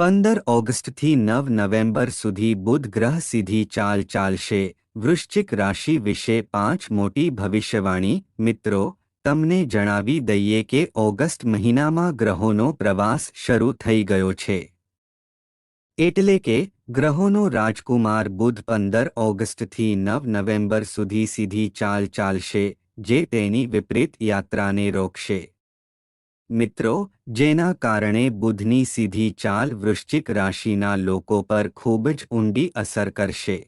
પંદર ઓગસ્ટથી નવ નવેમ્બર સુધી બુધ ગ્રહ સીધી ચાલ ચાલશે. વૃશ્ચિક રાશિ વિશે પાંચ મોટી ભવિષ્યવાણી. મિત્રો, તમને જણાવી દઈએ કે ઓગસ્ટ મહિનામાં ગ્રહોનો પ્રવાસ શરૂ થઈ ગયો છે. એટલે કે, ગ્રહોનો રાજકુમાર બુધ પંદર ઓગસ્ટથી નવ નવેમ્બર સુધી સીધી ચાલ ચાલશે, જે તેની વિપરીત યાત્રાને રોકશે. મિત્રો, જેના કારણે બુધની સીધી ચાલ વૃશ્ચિક રાશિના લોકો પર ખૂબ જ ઊંડી અસર કરશે.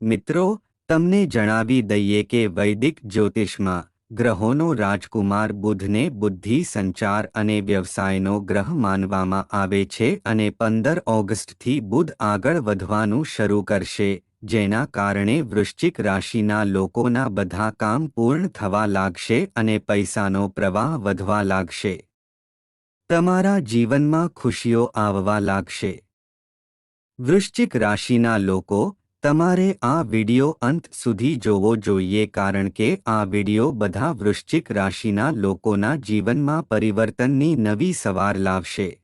મિત્રો, તમને જણાવી દઈએ કે વૈદિક જ્યોતિષમાં ગ્રહોનો રાજકુમાર બુધને બુદ્ધિ સંચાર અને વ્યવસાયનો ગ્રહ માનવામાં આવે છે અને પંદર ઓગસ્ટથી બુધ આગળ વધવાનું શરૂ કરશે. જેના કારણે વૃશ્ચિક રાશિના લોકોના બધા કામ પૂર્ણ થવા લાગશે અને પૈસાનો પ્રવાહ વધવા લાગશે. તમારા જીવનમાં ખુશીઓ આવવા લાગશે. વૃશ્ચિક રાશિના લોકો, તમારે આ વિડિયો અંત સુધી જોવો જોઈએ કારણ કે આ વિડિયો બધા વૃશ્ચિક રાશિના લોકોના જીવનમાં પરિવર્તનની નવી સવાર લાવશે.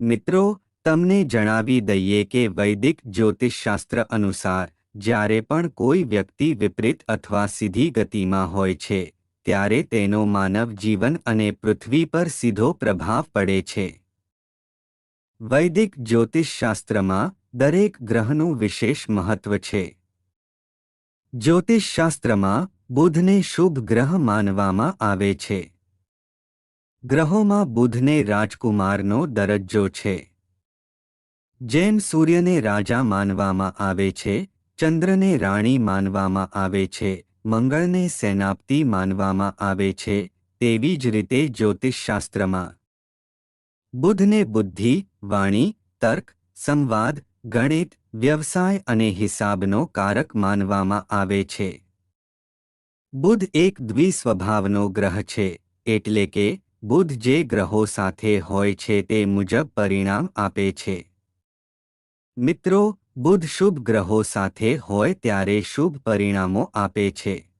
મિત્રો તમને જણાવી દઈએ કે વૈદિક જ્યોતિષશાસ્ત્ર અનુસાર, જ્યારે પણ કોઈ વ્યક્તિ વિપરીત અથવા સીધી ગતિમાં હોય છે, ત્યારે તેનો માનવ જીવન અને પૃથ્વી પર સીધો પ્રભાવ પડે છે. વૈદિક જ્યોતિષશાસ્ત્રમાં દરેક ગ્રહનું વિશેષ મહત્વ છે. જ્યોતિષશાસ્ત્રમાં બુધને શુભ ગ્રહ માનવામાં આવે છે. ગ્રહોમાં બુધને રાજકુમારનો દરજ્જો છે. જેમ સૂર્યને રાજા માનવામાં આવે છે, ચંદ્રને રાણી માનવામાં આવે છે, મંગળને સેનાપતિ માનવામાં આવે છે, તેવી જ રીતે જ્યોતિષશાસ્ત્રમાં. બુધને બુદ્ધિ, વાણી, તર્ક, સંવાદ, ગણિત, વ્યવસાય અને હિસાબનો કારક માનવામાં આવે છે. બુધ એક દ્વિસ્વભાવનો ગ્રહ છે, એટલે કે બુધ જે ગ્રહો સાથે હોય છે તે મુજબ પરિણામ આપે છે. મિત્રો, બુધ શુભ ગ્રહો સાથે હોય ત્યારે શુભ પરિણામો આપે છે.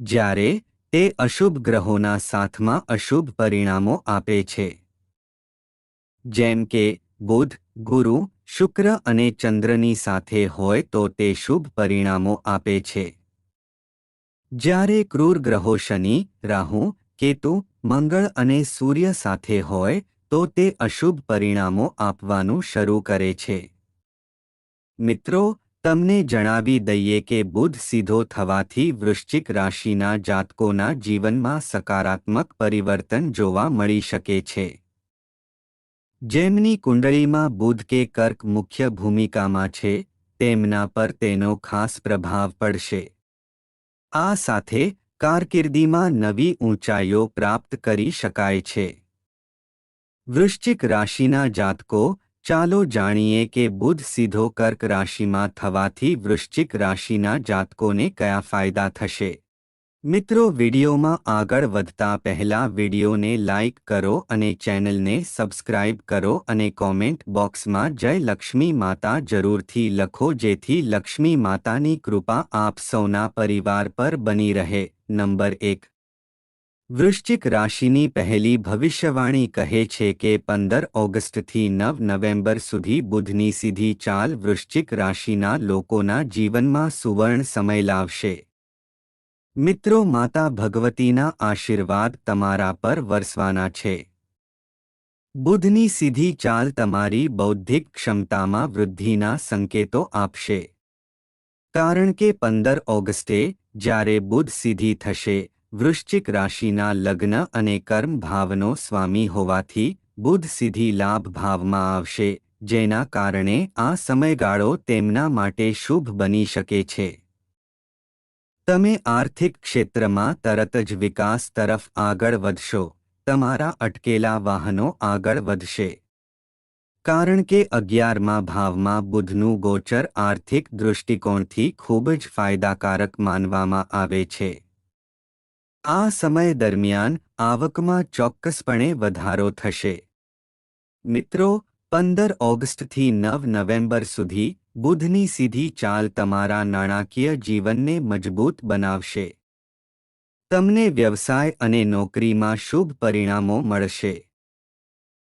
જ્યારે તે અશુભ ગ્રહોના સાથમાં અશુભ પરિણામો આપે છે. જેમ કે, બુધ, ગુરુ, શુક્ર અને ચંદ્રની સાથે હોય તો તે શુભ પરિણામો આપે છે. જ્યારે ક્રૂર ગ્રહો શનિ, રાહુ, કેતુ, મંગળ અને સૂર્ય સાથે હોય તો તે અશુભ પરિણામો આપવાનું શરૂ કરે છે. મિત્રો, તમને જણાવી દઈએ કે બુધ સીધો થવાથી વૃશ્ચિક રાશિના જાતકોના જીવનમાં સકારાત્મક પરિવર્તન જોવા મળી શકે છે. જેમની કુંડળીમાં બુધ કે કર્ક મુખ્ય ભૂમિકામાં છે, તેમના પર તેનો ખાસ પ્રભાવ પડશે. આ સાથે કારકિર્દીમાં નવી ઊંચાઈઓ પ્રાપ્ત કરી શકાય છે. વૃશ્ચિક રાશિના જાતકો, ચાલો જાણીએ કે બુધ સીધો કર્ક રાશિમાં થવાથી વૃશ્ચિક રાશિના જાતકોને કયા ફાયદા થશે. મિત્રો, વિડીયોમાં આગળ વધતા પહેલા વિડીયોને લાઇક કરો અને ચેનલને સબસ્ક્રાઇબ કરો અને કોમેન્ટ બોક્સમાં જય લક્ષ્મી માતા જરૂરથી લખો જેથી લક્ષ્મી માતાની કૃપા આપ સૌના પરિવાર પર બની રહે. નંબર એક વૃશ્ચિક રાશિની પહેલી ભવિષ્યવાણી કહે છે કે પંદર ઓગસ્ટથી નવ નવેમ્બર સુધી બુધની સીધી ચાલ વૃશ્ચિક રાશિના લોકોના જીવનમાં સુવર્ણ સમય લાવશે. મિત્રો, માતા ભગવતીના આશીર્વાદ તમારા પર વરસવાના છે. બુધની સીધી ચાલ તમારી બૌદ્ધિક ક્ષમતામાં વૃદ્ધિના સંકેતો આપશે. કારણ કે પંદર ઓગસ્ટે જ્યારે બુધ સીધી થશે વૃશ્ચિક રાશિના લગ્ન અને કર્મ ભાવનો સ્વામી હોવાથી બુધ સીધી લાભ ભાવમાં આવશે, જેના કારણે આ સમયગાળો તેમના માટે શુભ બની શકે છે. તમે આર્થિક ક્ષેત્રમાં તરત જ વિકાસ તરફ આગળ વધશો, તમારા અટકેલા વાહનો આગળ વધશે. કારણ કે અગિયારમાં ભાવમાં બુધનું ગોચર આર્થિક દૃષ્ટિકોણથી ખૂબ જ ફાયદાકારક માનવામાં આવે છે. આ સમય દરમિયાન આવકમાં ચોક્કસપણે વધારો થશે. મિત્રો, પંદર ઓગસ્ટથી નવ નવેમ્બર સુધી બુધની સીધી ચાલ તમારા નાણાકીય જીવનને મજબૂત બનાવશે. તમને વ્યવસાય અને નોકરીમાં શુભ પરિણામો મળશે.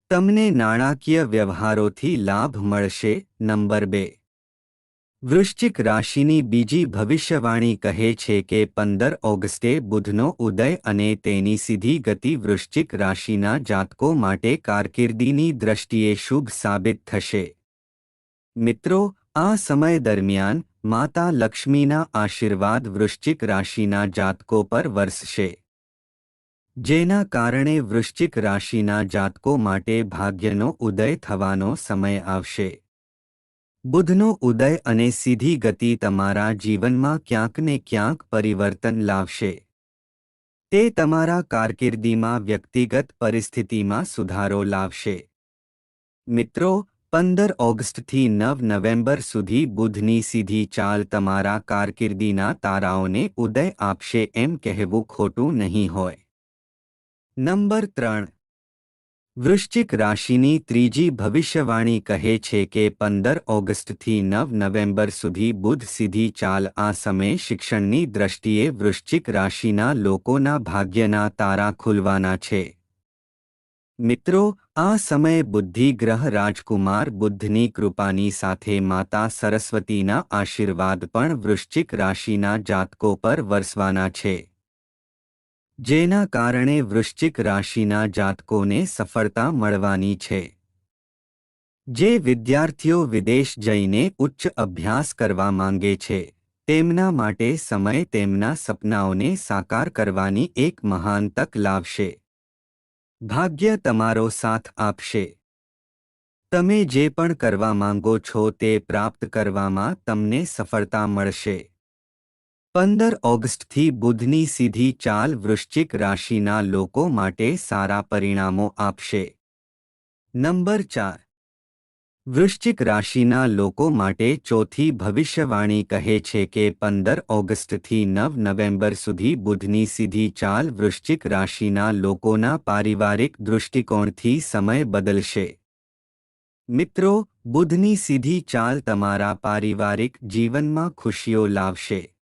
તમને નાણાકીય વ્યવહારોથી લાભ મળશે, નંબર બે. વૃશ્ચિક રાશિની બીજી ભવિષ્યવાણી કહે છે કે પંદર ઓગસ્ટે બુધનો ઉદય અને તેની સીધી ગતિ વૃશ્ચિક રાશિના જાતકો માટે કારકિર્દીની દ્રષ્ટિએ શુભ સાબિત થશે. મિત્રો, આ સમય દરમિયાન માતા લક્ષ્મીના આશીર્વાદ વૃશ્ચિક રાશિના જાતકો પર વરસશે. જેના કારણે વૃશ્ચિક રાશિના જાતકો માટે ભાગ્યનો ઉદય થવાનો સમય આવશે. બુધનો ઉદય અને સીધી ગતિ તમારા જીવનમાં ક્યાંક ને ક્યાંક પરિવર્તન લાવશે. તે તમારા કારકિર્દીમાં વ્યક્તિગત પરિસ્થિતિમાં સુધારો લાવશે. મિત્રો, પંદર ઓગસ્ટથી નવ નવેમ્બર સુધી બુધની સીધી ચાલ તમારા કારકિર્દીના તારાઓને ઉદય આપશે એમ કહેવું ખોટું નહીં હોય. નંબર ત્રણ. વૃશ્ચિક રાશિની ત્રીજી ભવિષ્યવાણી કહે છે કે પંદર ઓગસ્ટથી નવ નવેમ્બર સુધી બુધ સીધી ચાલ આ સમયે શિક્ષણની દ્રષ્ટિએ વૃશ્ચિક રાશિના લોકોના ભાગ્યના તારા ખુલવાના છે. મિત્રો, આ સમયે બુદ્ધિગ્રહ રાજકુમાર બુદ્ધની કૃપાની સાથે માતા સરસ્વતીના આશીર્વાદ પણ વૃશ્ચિક રાશિના જાતકો પર વરસવાના છે. જેના કારણે વૃશ્ચિક રાશિના જાતકોને સફળતા મળવાની છે. જે વિદ્યાર્થીઓ વિદેશ જઈને ઉચ્ચ અભ્યાસ કરવા માંગે છે, તેમના માટે સમય તેમના સપનાઓને સાકાર કરવાની એક મહાન તક લાવશે. ભાગ્ય તમારો સાથ આપશે. તમે જે પણ કરવા માંગો છો તે પ્રાપ્ત કરવામાં તમને સફળતા મળશે. પંદર ઓગસ્ટથી બુધની સીધી ચાલ વૃશ્ચિક રાશિના લોકો માટે સારા પરિણામો આપશે. નંબર ચાર. વૃશ્ચિક રાશિના લોકો માટે ચોથી ભવિષ્યવાણી કહે છે કે પંદર ઓગસ્ટથી નવ નવેમ્બર સુધી બુધની સીધી ચાલ વૃશ્ચિક રાશિના લોકોના પારિવારિક દૃષ્ટિકોણથી સમય બદલશે. મિત્રો, બુધની સીધી ચાલ તમારા પારિવારિક જીવનમાં ખુશીઓ લાવશે.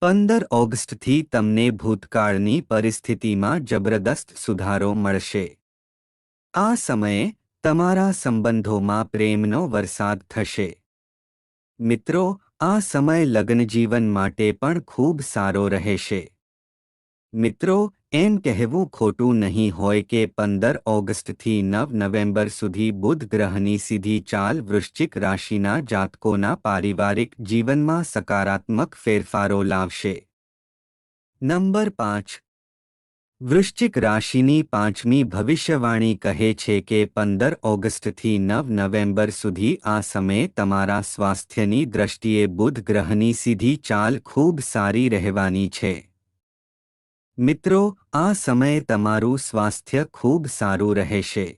પંદર ઓગસ્ટથી તમને ભૂતકાળની પરિસ્થિતિમાં જબરદસ્ત સુધારો મળશે. આ સમયે તમારા સંબંધોમાં પ્રેમનો વરસાદ થશે. મિત્રો, આ સમય લગ્નજીવન માટે પણ ખૂબ સારો રહેશે. મિત્રો એમ કહેવું ખોટું નહીં હોય કે પંદર ઓગસ્ટથી નવ નવેમ્બર સુધી બુધ ગ્રહની સીધી ચાલ વૃશ્ચિક રાશિના જાતકોના પારિવારિક જીવનમાં સકારાત્મક ફેરફારો લાવશે. નંબર પાંચ. વૃશ્ચિક રાશિની પાંચમી ભવિષ્યવાણી કહે છે કે પંદર ઓગસ્ટથી નવ નવેમ્બર સુધી આ સમયે તમારા સ્વાસ્થ્યની દ્રષ્ટિએ બુધ ગ્રહની સીધી ચાલ ખૂબ સારી રહેવાની છે. મિત્રો, આ સમયે તમારું સ્વાસ્થ્ય ખૂબ સારું રહેશે.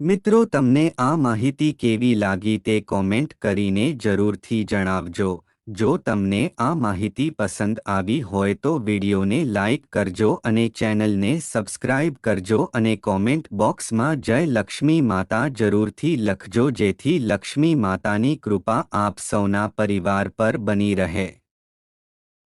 મિત્રો, તમને આ માહિતી કેવી લાગી તે કોમેન્ટ કરીને જરૂરથી જણાવજો. જો તમને આ માહિતી પસંદ આવી હોય તો વિડીયોને લાઇક કરજો અને ચેનલને સબસ્ક્રાઇબ કરજો અને કોમેન્ટ બોક્સમાં જય લક્ષ્મી માતા જરૂરથી લખજો જેથી લક્ષ્મી માતાની કૃપા આપ સૌના પરિવાર પર બની રહે.